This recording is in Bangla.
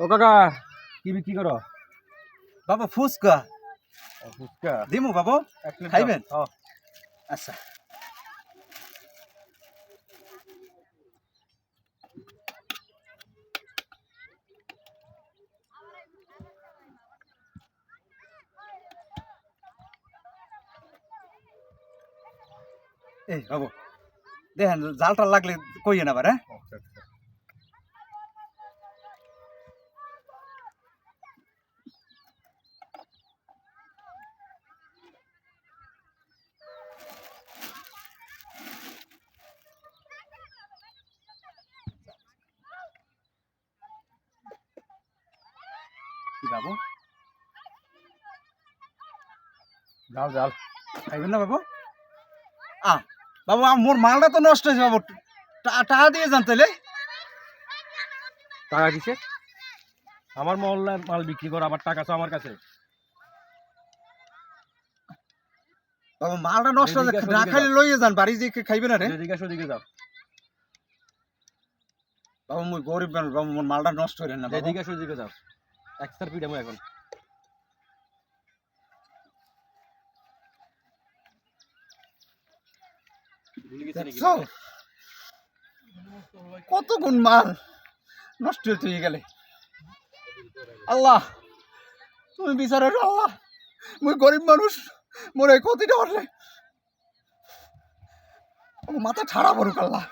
ও কাকা কি বিক্রি করো বাবা ফুচকা ও, ফুচকা দিমু বাবু এক প্লেট খাইবেন? দাও। ও, আচ্ছা এই বাবু দেখেন জালটা লাগলে কইয়েন আবার হ্যাঁ বাবু জাল জাল খাইবেন না বাবু? আ বাবু মোর মালটা তো নষ্ট হয়েছে বাবু। টাকা দিয়ে যান তাহলে টাকা কিসে? আমার মহল্লায় মাল বিক্রি করো আবার টাকা তো আমার কাছে। বাবু মালটা নষ্ট হয়েছে না খাইলে লইয়ে যান বাড়ি যে খাইবে না রে। এদিকে ওদিকে যাও। বাবু মুই গরিব মানুষ বাবু মোর মালটা নষ্ট করেন না এদিকে ওদিকে যাও। এখন? কত গুণ মাল নষ্ট হয়ে গেলে। আল্লাহ তুমি বিচার আল্লাহ। মুই গরিব মানুষ মোর এই ক্ষতিটা হলে মাথা ছাড়া পড়ুক আল্লাহ।